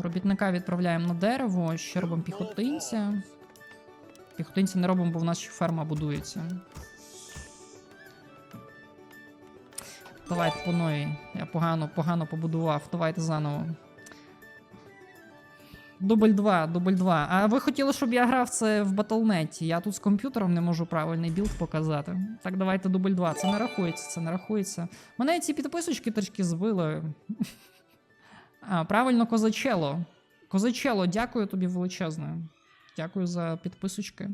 Робітника відправляємо на дерево, ще робимо піхотинця. Піхотинця не робимо, бо в нас ще ферма будується. Давайте по новій. Я погано, погано побудував. Давайте заново. Дубль 2, дубль 2. А ви хотіли, щоб я грав це в батлнеті. Я тут з комп'ютером не можу правильний білд показати. Так, давайте дубль 2. Це не рахується, це не рахується. Мене ці підписочки трішки збили. А, правильно, козачело. Козачело, дякую тобі величезне. Дякую за підписочки.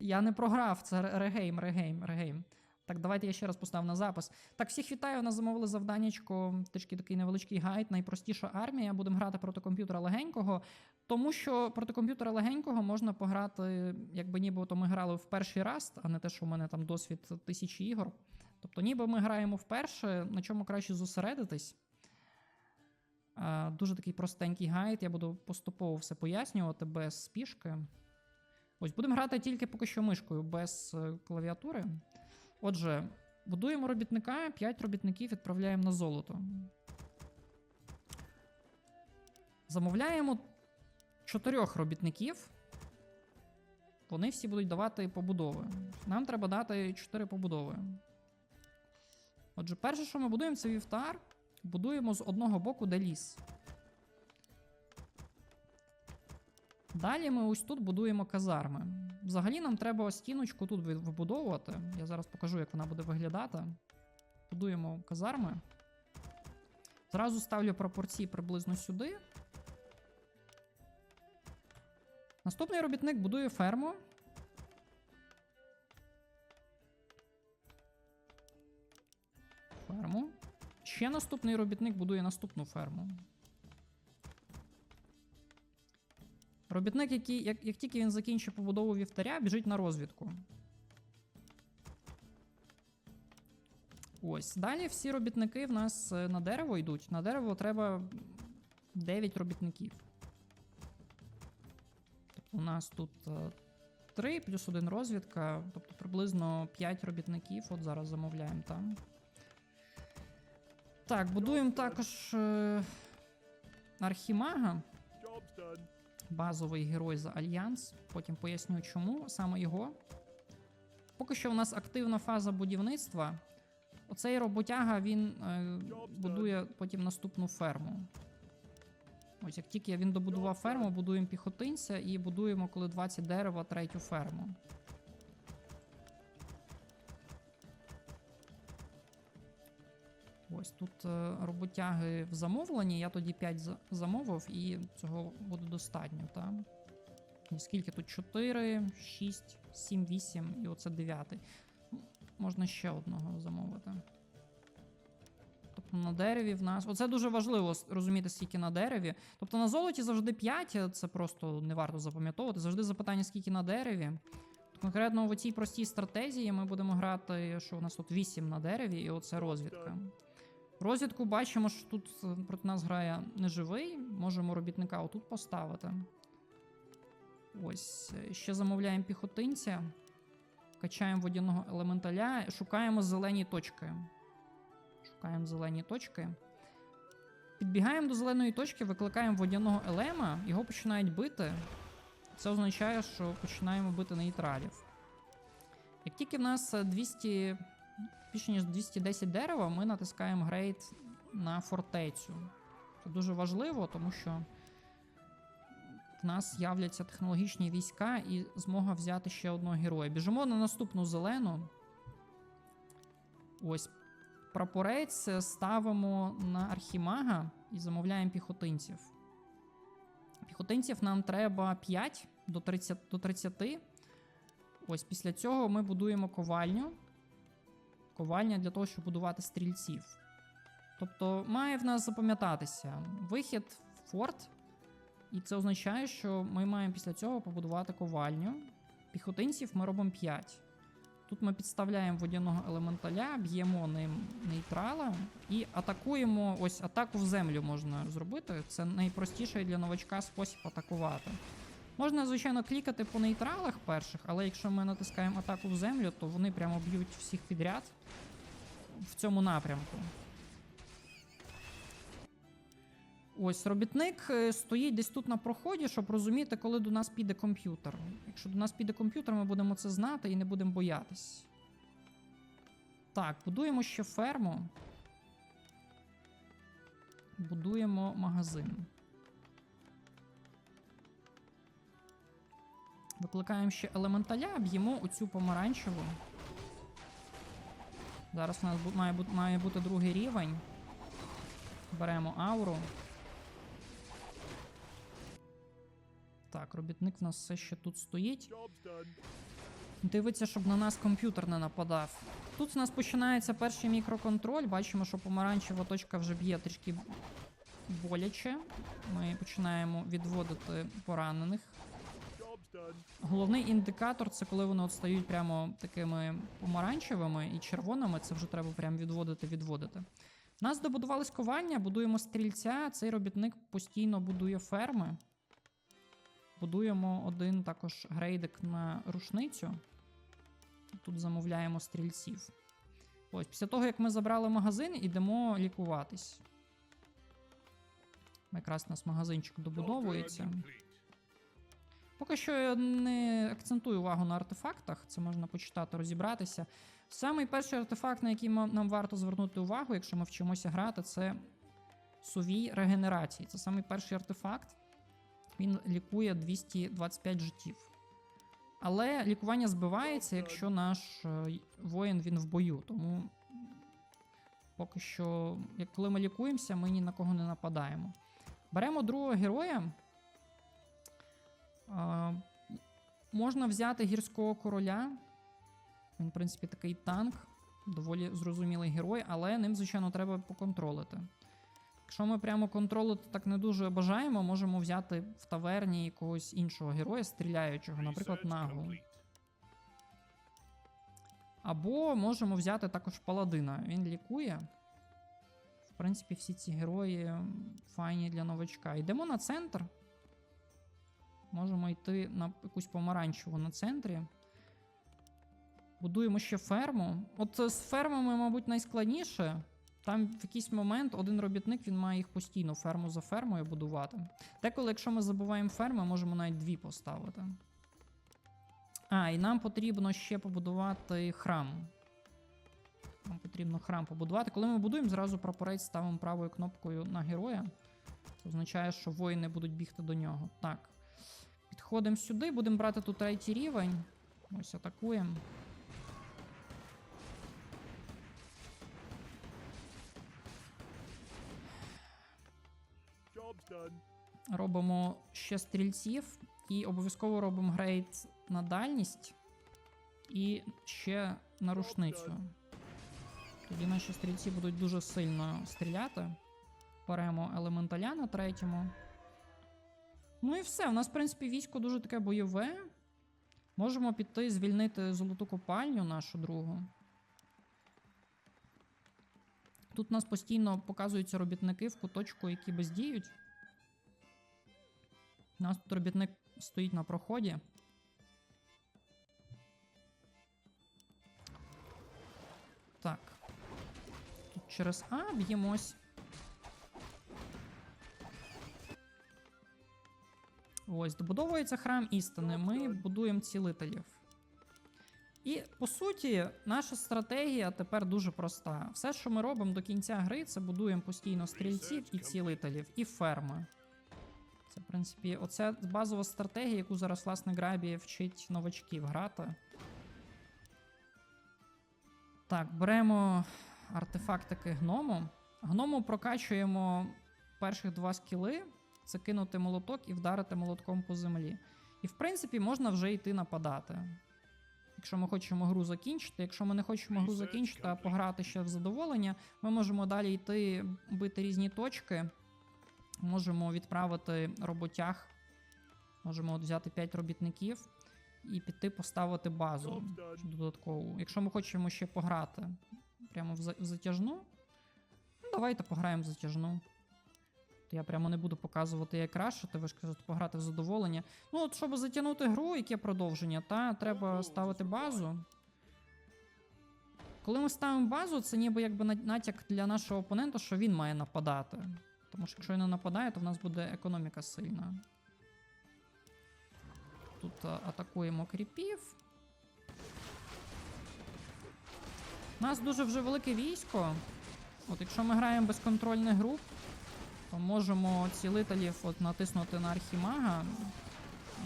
Я не програв, це регейм, регейм, регейм. Так, давайте я ще раз поставлю на запис. Так, всіх вітаю. Нас замовили завданнячко, трішки такий невеличкий гайд. Найпростіша армія. Будемо грати проти комп'ютера легенького. Тому що проти комп'ютера легенького можна пограти, якби ніби то ми грали в перший раз, а не те, що у мене там досвід тисячі ігор. Тобто, ніби ми граємо вперше, на чому краще зосередитись. А, Дуже такий простенький гайд. Я буду поступово все пояснювати без спішки. Ось будемо грати тільки поки що мишкою без е, клавіатури. Отже, будуємо робітника, 5 робітників відправляємо на золото. Замовляємо 4 робітників. Вони всі будуть давати побудови. Нам треба дати 4 побудови. Отже, перше, що ми будуємо, це вівтар. Будуємо з одного боку, де ліс. Далі ми ось тут будуємо казарми. Взагалі нам треба стіночку тут ви- вибудовувати. Я зараз покажу, як вона буде виглядати. Будуємо казарми. Зразу ставлю пропорції приблизно сюди. Наступний робітник будує ферму. Ферму. Ще наступний робітник будує наступну ферму. Робітник, який, як, як тільки він закінчить побудову вівтаря, біжить на розвідку. Ось. Далі всі робітники в нас е, на дерево йдуть. На дерево треба 9 робітників. Тобто у нас тут 3 плюс 1 розвідка, тобто приблизно 5 робітників. От зараз замовляємо там. Так, будуємо також е, архімага. Базовий герой за Альянс. Потім поясню, чому саме його. Поки що в нас активна фаза будівництва. Оцей роботяга він е, будує потім наступну ферму. Ось як тільки він добудував ферму, будуємо піхотинця і будуємо, коли 20 дерева, третю ферму. Ось тут е, роботяги в замовленні. Я тоді 5 замовив, і цього буде достатньо, так? І скільки тут? 4, 6, 7, 8 і оце 9. Можна ще одного замовити. Тобто на дереві в нас. Оце дуже важливо розуміти, скільки на дереві. Тобто на золоті завжди 5, це просто не варто запам'ятовувати. Завжди запитання, скільки на дереві. Конкретно в цій простій стратегії ми будемо грати, що у нас тут 8 на дереві, і оце розвідка. Розвідку бачимо, що тут е, проти нас грає неживий. Можемо робітника отут поставити. Ось. е, Ще замовляємо піхотинця. Качаємо водяного елементаля. Шукаємо зелені точки. Шукаємо зелені точки. Підбігаємо до зеленої точки, викликаємо водяного елема, його починають бити. Це означає, що починаємо бити нейтралів. Як тільки в нас е, 200, більше ніж 210 дерева, ми натискаємо грейд на фортецю. Це дуже важливо, тому що в нас являться технологічні війська і змога взяти ще одного героя. Біжимо на наступну зелену. Ось прапорець ставимо на архімага і замовляємо піхотинців. Піхотинців нам треба 5 до 30. До 30. Ось після цього ми будуємо ковальню. Ковальня для того, щоб будувати стрільців. Тобто має в нас запам'ятатися вихід в форт, і це означає, що ми маємо після цього побудувати ковальню. Піхотинців ми робимо 5. Тут ми підставляємо водяного елементаля, б'ємо ним нейтрала і атакуємо. Ось атаку в землю можна зробити. Це найпростіший для новачка спосіб атакувати. Можна, звичайно, клікати по нейтралах перших, але якщо ми натискаємо атаку в землю, то вони прямо б'ють всіх підряд в цьому напрямку. Ось робітник е, стоїть десь тут на проході, щоб розуміти, коли до нас піде комп'ютер. Якщо до нас піде комп'ютер, ми будемо це знати і не будемо боятись. Так, будуємо ще ферму. Будуємо магазин. Викликаємо ще елементаля, б'ємо оцю помаранчеву. Зараз у нас має бути, має бути другий рівень. Беремо ауру. Так, робітник в нас все ще тут стоїть. Дивиться, щоб на нас комп'ютер не нападав. Тут у нас починається перший мікроконтроль. Бачимо, що помаранчева точка вже б'є трішки боляче. Ми починаємо відводити поранених. Головний індикатор це коли вони от стають прямо такими помаранчевими і червоними. Це вже треба прямо відводити, відводити. У нас добудувались ковання, будуємо стрільця. Цей робітник постійно будує ферми. Будуємо один також грейдик на рушницю. Тут замовляємо стрільців. Ось, після того, як ми забрали магазин, ідемо лікуватись. Якраз у нас магазинчик добудовується. Поки що я не акцентую увагу на артефактах, це можна почитати, розібратися. Самий перший артефакт, на який нам варто звернути увагу, якщо ми вчимося грати, це сувій регенерації. Це самий перший артефакт. Він лікує 225 життів. Але лікування збивається, якщо наш е, воїн він в бою. Тому поки що, як коли ми лікуємося, ми ні на кого не нападаємо. Беремо другого героя. Можна взяти гірського короля. Він, в принципі, такий танк, доволі зрозумілий герой, але ним, звичайно, треба поконтролити. Якщо ми прямо контролити так не дуже бажаємо, можемо взяти в таверні якогось іншого героя, стріляючого, наприклад, нагу. Або можемо взяти також паладина. Він лікує. В принципі, всі ці герої файні для новачка. Йдемо на центр. Можемо йти на якусь помаранчеву на центрі. Будуємо ще ферму. От з фермами, мабуть, найскладніше. Там в якийсь момент один робітник він має їх постійно ферму за фермою будувати. Деколи, якщо ми забуваємо ферми, можемо навіть дві поставити. А, і нам потрібно ще побудувати храм. Нам потрібно храм побудувати. Коли ми будуємо, зразу прапорець ставимо правою кнопкою на героя. Це означає, що воїни будуть бігти до нього. Так. Підходимо сюди, будемо брати тут третій рівень. Ось атакуємо. Робимо ще стрільців і обов'язково робимо грейд на дальність і ще на рушницю. Тоді наші стрільці будуть дуже сильно стріляти. Беремо елементаля на третьому. Ну і все. У нас, в принципі, військо дуже таке бойове. Можемо піти звільнити золоту копальню нашу другу. Тут у нас постійно показуються робітники в куточку, які бездіють. У нас тут робітник стоїть на проході. Так. Тут через А б'ємось. Ось, добудовується храм істини. Ми будуємо цілителів. І по суті, наша стратегія тепер дуже проста. Все, що ми робимо до кінця гри, це будуємо постійно стрільців і цілителів, і ферми. Це, в принципі, оця базова стратегія, яку зараз, власне, Грабі вчить новачків грати. Так, беремо артефактики гному. Гному прокачуємо перших два скіли: це кинути молоток і вдарити молотком по землі. І, в принципі, можна вже йти нападати. Якщо ми хочемо гру закінчити, якщо ми не хочемо гру закінчити, а пограти ще в задоволення, ми можемо далі йти бити різні точки. Можемо відправити роботяг. Можемо от взяти 5 робітників і піти поставити базу додаткову. Якщо ми хочемо ще пограти прямо в, в затяжну, ну, давайте пограємо в затяжну. Я прямо не буду показувати, як крашити, ви ж кажете, пограти в задоволення. Ну, от, щоб затягнути гру, яке продовження, та треба ставити базу. Коли ми ставимо базу, це ніби якби натяк для нашого опонента, що він має нападати. Тому що якщо він не нападає, то в нас буде економіка сильна. Тут а, атакуємо кріпів. У нас дуже вже велике військо. От якщо ми граємо безконтрольних груп, можемо цілителів от натиснути на архімага.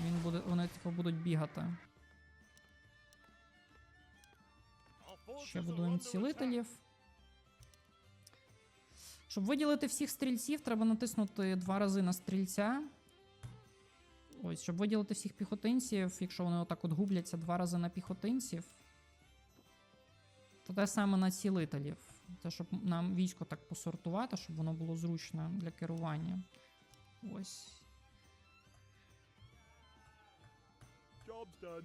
Він буде, вони типу будуть бігати. Ще будуємо цілителів. Щоб виділити всіх стрільців, треба натиснути два рази на стрільця. Ось, щоб виділити всіх піхотинців, якщо вони отак от губляться два рази на піхотинців. То те саме на цілителів. Це щоб нам військо так посортувати, щоб воно було зручно для керування. Ось. Job's done.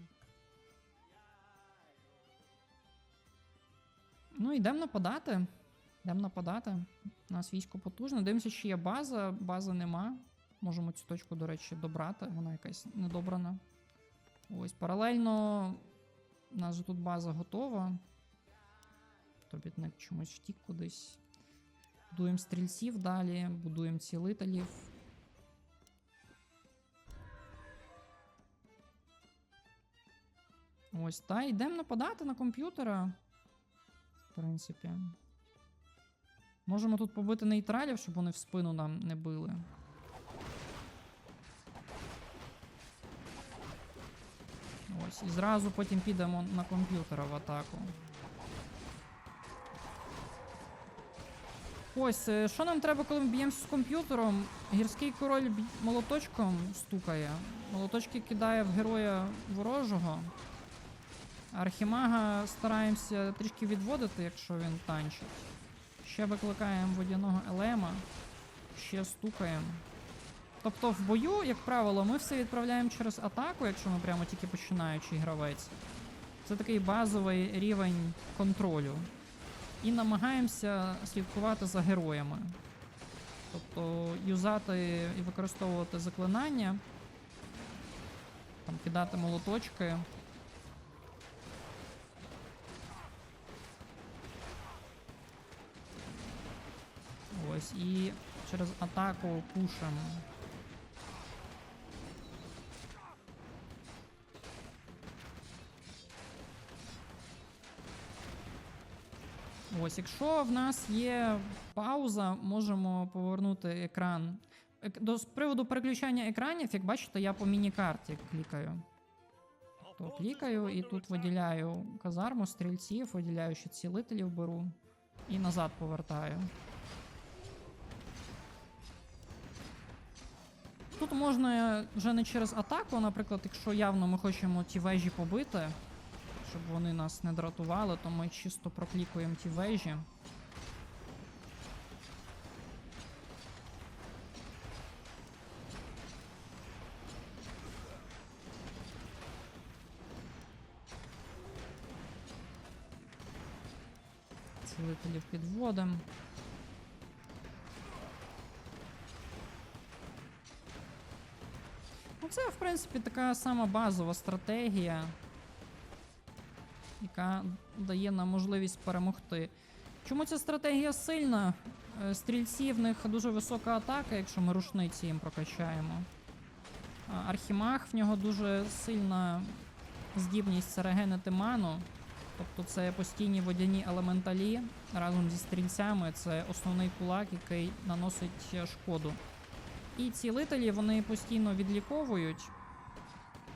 Ну, йдемо нападати. Йдемо нападати. У нас військо потужне. Дивимося, чи є база. Бази нема. Можемо цю точку, до речі, добрати. Вона якась недобрана. Ось, паралельно. У нас же тут база готова. Тобітник чомусь втік кудись. Будуємо стрільців далі, будуємо цілителів. Ось, та йдемо нападати на комп'ютера. В принципі. Можемо тут побити нейтралів, щоб вони в спину нам не били. Ось, і зразу потім підемо на комп'ютера в атаку. Ось, е, що нам треба, коли ми б'ємося з комп'ютером? Гірський король молоточком стукає. Молоточки кидає в героя ворожого. Архімага стараємося трішки відводити, якщо він танчить. Ще викликаємо водяного елема, ще стукаємо. Тобто в бою, як правило, ми все відправляємо через атаку, якщо ми прямо тільки починаючий гравець. Це такий базовий рівень контролю. І намагаємося слідкувати за героями. Тобто юзати і використовувати заклинання, там кидати молоточки. Ось, і через атаку пушимо. Ось, якщо в нас є пауза, можемо повернути екран. До з приводу переключання екранів, як бачите, я по міні-карті клікаю. То клікаю і тут виділяю казарму, стрільців, виділяю ще цілителів беру і назад повертаю. Тут можна вже не через атаку, наприклад, якщо явно ми хочемо ті вежі побити, щоб вони нас не дратували, то ми чисто проклікуємо ті вежі. Цілителів підводимо. Ну, це, в принципі, така сама базова стратегія, яка дає нам можливість перемогти. Чому ця стратегія сильна? Е, Стрільці в них дуже висока атака, якщо ми рушниці їм прокачаємо. А Архімаг в нього дуже сильна здібність це регенити ману. Тобто це постійні водяні елементалі разом зі стрільцями. Це основний кулак, який наносить шкоду. І цілителі вони постійно відліковують.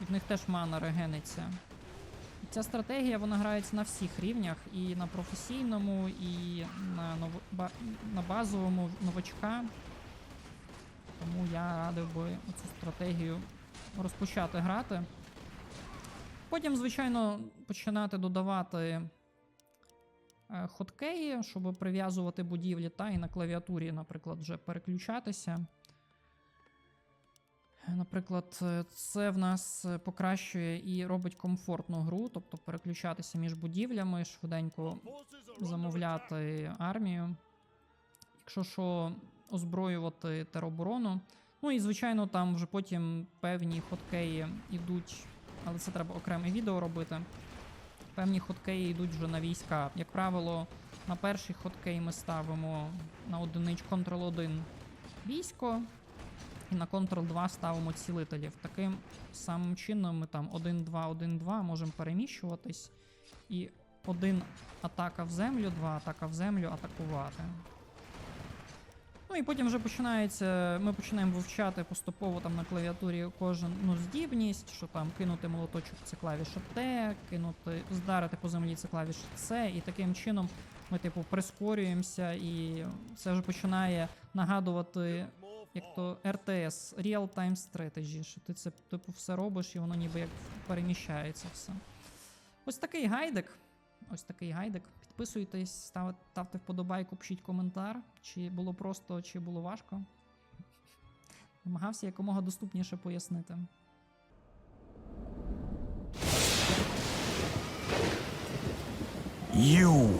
Від них теж мана регениться. Ця стратегія вона грається на всіх рівнях, і на професійному, і на, ба- на базовому новачка. Тому я радив би цю стратегію розпочати грати. Потім, звичайно, починати додавати е, хоткеї, щоб прив'язувати будівлі, та і на клавіатурі, наприклад, вже переключатися. Наприклад, це в нас покращує і робить комфортну гру, тобто переключатися між будівлями, швиденько замовляти армію. Якщо що, озброювати тероборону. Ну і звичайно, там вже потім певні хоткеї йдуть, але це треба окреме відео робити. Певні хоткеї йдуть вже на війська. Як правило, на перший хоткей ми ставимо на одинич Ctrl-1 військо, і на Ctrl-2 ставимо цілителів. Таким самим чином ми там 1-2, 1-2 можемо переміщуватись. І один атака в землю, два атака в землю атакувати. Ну і потім вже починається. Ми починаємо вивчати поступово там на клавіатурі кожен ну, здібність, що там кинути молоточок це клавіша Т, кинути, здарити по землі це клавіша С, і таким чином ми, типу, прискорюємося, і це вже починає нагадувати як то RTS, Real Time Strategy, що ти це типу все робиш і воно ніби як переміщається все. Ось такий гайдик. Ось такий гайдик. Підписуйтесь, ставте, ставте вподобайку, пишіть коментар, чи було просто, чи було важко. Намагався якомога доступніше пояснити. You